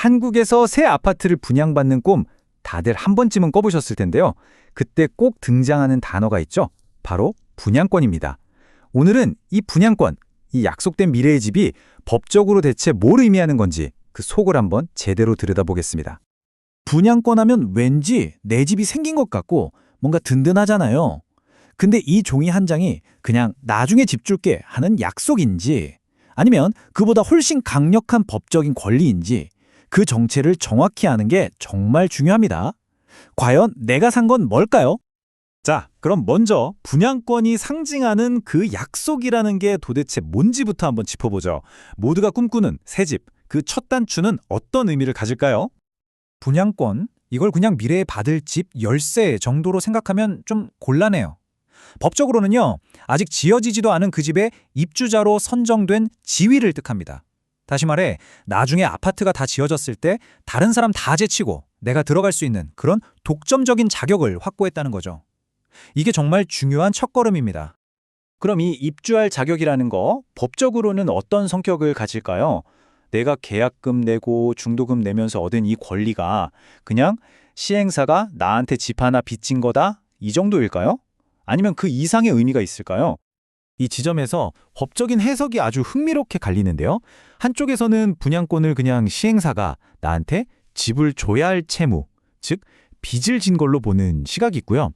한국에서 새 아파트를 분양받는 꿈 다들 한 번쯤은 꿔보셨을 텐데요. 그때 꼭 등장하는 단어가 있죠. 바로 분양권입니다. 오늘은 이 분양권, 이 약속된 미래의 집이 법적으로 대체 뭘 의미하는 건지 그 속을 한번 제대로 들여다보겠습니다. 분양권 하면 왠지 내 집이 생긴 것 같고 뭔가 든든하잖아요. 근데 이 종이 한 장이 그냥 나중에 집 줄게 하는 약속인지 아니면 그보다 훨씬 강력한 법적인 권리인지 그 정체를 정확히 아는 게 정말 중요합니다. 과연 내가 산 건 뭘까요? 자, 그럼 먼저 분양권이 상징하는 그 약속이라는 게 도대체 뭔지부터 한번 짚어보죠. 모두가 꿈꾸는 새 집, 그 첫 단추는 어떤 의미를 가질까요? 분양권, 이걸 그냥 미래에 받을 집 열쇠 정도로 생각하면 좀 곤란해요. 법적으로는요, 아직 지어지지도 않은 그 집의 입주자로 선정된 지위를 뜻합니다. 다시 말해, 나중에 아파트가 다 지어졌을 때 다른 사람 다 제치고 내가 들어갈 수 있는 그런 독점적인 자격을 확보했다는 거죠. 이게 정말 중요한 첫걸음입니다. 그럼 이 입주할 자격이라는 거 법적으로는 어떤 성격을 가질까요? 내가 계약금 내고 중도금 내면서 얻은 이 권리가 그냥 시행사가 나한테 집 하나 빚진 거다? 이 정도일까요? 아니면 그 이상의 의미가 있을까요? 이 지점에서 법적인 해석이 아주 흥미롭게 갈리는데요. 한쪽에서는 분양권을 그냥 시행사가 나한테 집을 줘야 할 채무, 즉 빚을 진 걸로 보는 시각이 있고요.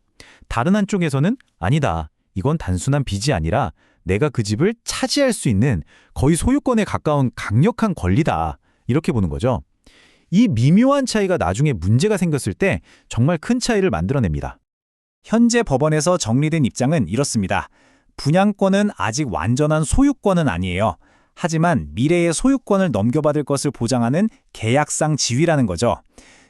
다른 한쪽에서는 아니다. 이건 단순한 빚이 아니라 내가 그 집을 차지할 수 있는 거의 소유권에 가까운 강력한 권리다. 이렇게 보는 거죠. 이 미묘한 차이가 나중에 문제가 생겼을 때 정말 큰 차이를 만들어냅니다. 현재 법원에서 정리된 입장은 이렇습니다. 분양권은 아직 완전한 소유권은 아니에요. 하지만 미래의 소유권을 넘겨받을 것을 보장하는 계약상 지위라는 거죠.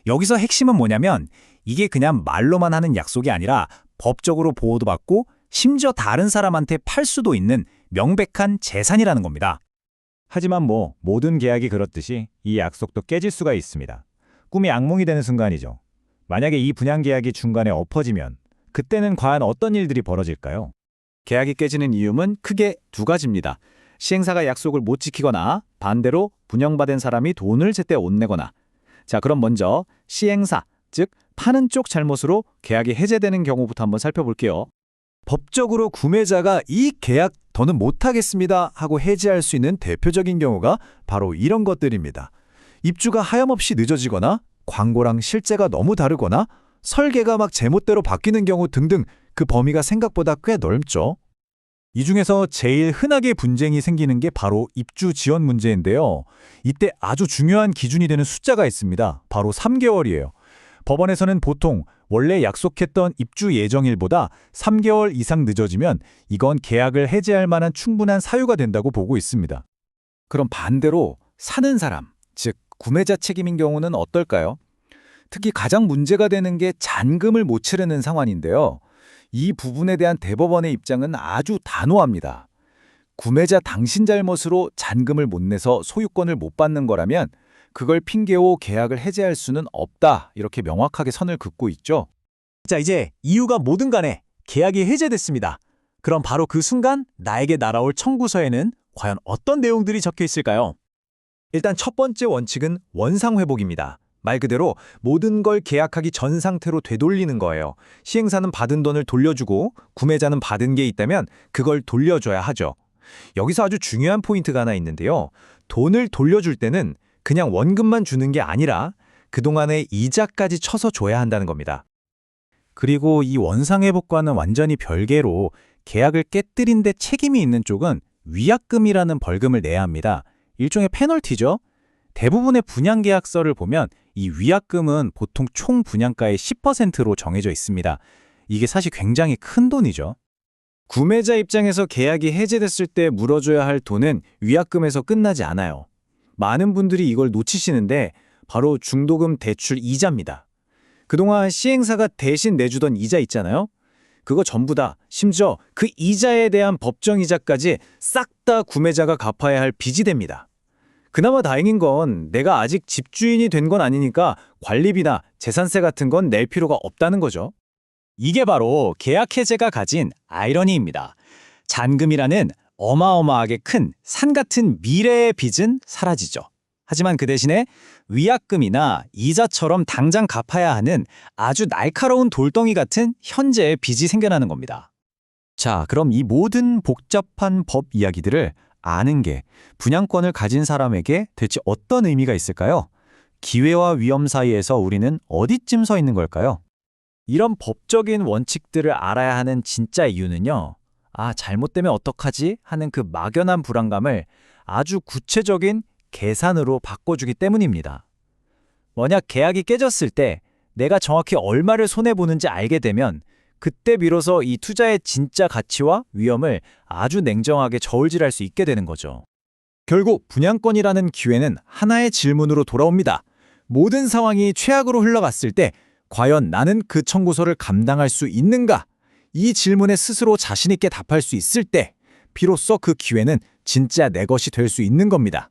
여기서 핵심은 뭐냐면 이게 그냥 말로만 하는 약속이 아니라 법적으로 보호도 받고 심지어 다른 사람한테 팔 수도 있는 명백한 재산이라는 겁니다. 하지만 뭐 모든 계약이 그렇듯이 이 약속도 깨질 수가 있습니다. 꿈이 악몽이 되는 순간이죠. 만약에 이 분양 계약이 중간에 엎어지면 그때는 과연 어떤 일들이 벌어질까요? 계약이 깨지는 이유는 크게 두 가지입니다. 시행사가 약속을 못 지키거나 반대로 분양받은 사람이 돈을 제때 못 내거나. 자, 그럼 먼저 시행사, 즉 파는 쪽 잘못으로 계약이 해제되는 경우부터 한번 살펴볼게요. 법적으로 구매자가 이 계약 더는 못하겠습니다 하고 해지할 수 있는 대표적인 경우가 바로 이런 것들입니다. 입주가 하염없이 늦어지거나 광고랑 실제가 너무 다르거나 설계가 막 제멋대로 바뀌는 경우 등등 그 범위가 생각보다 꽤 넓죠. 이 중에서 제일 흔하게 분쟁이 생기는 게 바로 입주 지연 문제인데요. 이때 아주 중요한 기준이 되는 숫자가 있습니다. 바로 3개월이에요. 법원에서는 보통 원래 약속했던 입주 예정일보다 3개월 이상 늦어지면 이건 계약을 해지할 만한 충분한 사유가 된다고 보고 있습니다. 그럼 반대로 사는 사람, 즉 구매자 책임인 경우는 어떨까요? 특히 가장 문제가 되는 게 잔금을 못 치르는 상황인데요. 이 부분에 대한 대법원의 입장은 아주 단호합니다. 구매자 당신 잘못으로 잔금을 못 내서 소유권을 못 받는 거라면 그걸 핑계로 계약을 해제할 수는 없다. 이렇게 명확하게 선을 긋고 있죠. 자, 이제 이유가 뭐든 간에 계약이 해제됐습니다. 그럼 바로 그 순간 나에게 날아올 청구서에는 과연 어떤 내용들이 적혀 있을까요? 일단 첫 번째 원칙은 원상 회복입니다. 말 그대로 모든 걸 계약하기 전 상태로 되돌리는 거예요. 시행사는 받은 돈을 돌려주고 구매자는 받은 게 있다면 그걸 돌려줘야 하죠. 여기서 아주 중요한 포인트가 하나 있는데요. 돈을 돌려줄 때는 그냥 원금만 주는 게 아니라 그동안의 이자까지 쳐서 줘야 한다는 겁니다. 그리고 이 원상회복과는 완전히 별개로 계약을 깨뜨린 데 책임이 있는 쪽은 위약금이라는 벌금을 내야 합니다. 일종의 페널티죠. 대부분의 분양계약서를 보면 이 위약금은 보통 총 분양가의 10%로 정해져 있습니다. 이게 사실 굉장히 큰 돈이죠. 구매자 입장에서 계약이 해제됐을 때 물어줘야 할 돈은 위약금에서 끝나지 않아요. 많은 분들이 이걸 놓치시는데 바로 중도금 대출 이자입니다. 그동안 시행사가 대신 내주던 이자 있잖아요. 그거 전부 다 심지어 그 이자에 대한 법정 이자까지 싹 다 구매자가 갚아야 할 빚이 됩니다. 그나마 다행인 건 내가 아직 집주인이 된 건 아니니까 관리비나 재산세 같은 건 낼 필요가 없다는 거죠. 이게 바로 계약 해제가 가진 아이러니입니다. 잔금이라는 어마어마하게 큰 산 같은 미래의 빚은 사라지죠. 하지만 그 대신에 위약금이나 이자처럼 당장 갚아야 하는 아주 날카로운 돌덩이 같은 현재의 빚이 생겨나는 겁니다. 자, 그럼 이 모든 복잡한 법 이야기들을 아는 게 분양권을 가진 사람에게 대체 어떤 의미가 있을까요? 기회와 위험 사이에서 우리는 어디쯤 서 있는 걸까요? 이런 법적인 원칙들을 알아야 하는 진짜 이유는요. 아, 잘못되면 어떡하지? 하는 그 막연한 불안감을 아주 구체적인 계산으로 바꿔주기 때문입니다. 만약 계약이 깨졌을 때 내가 정확히 얼마를 손해보는지 알게 되면 그때 비로소 이 투자의 진짜 가치와 위험을 아주 냉정하게 저울질할 수 있게 되는 거죠. 결국 분양권이라는 기회는 하나의 질문으로 돌아옵니다. 모든 상황이 최악으로 흘러갔을 때 과연 나는 그 청구서를 감당할 수 있는가? 이 질문에 스스로 자신 있게 답할 수 있을 때 비로소 그 기회는 진짜 내 것이 될 수 있는 겁니다.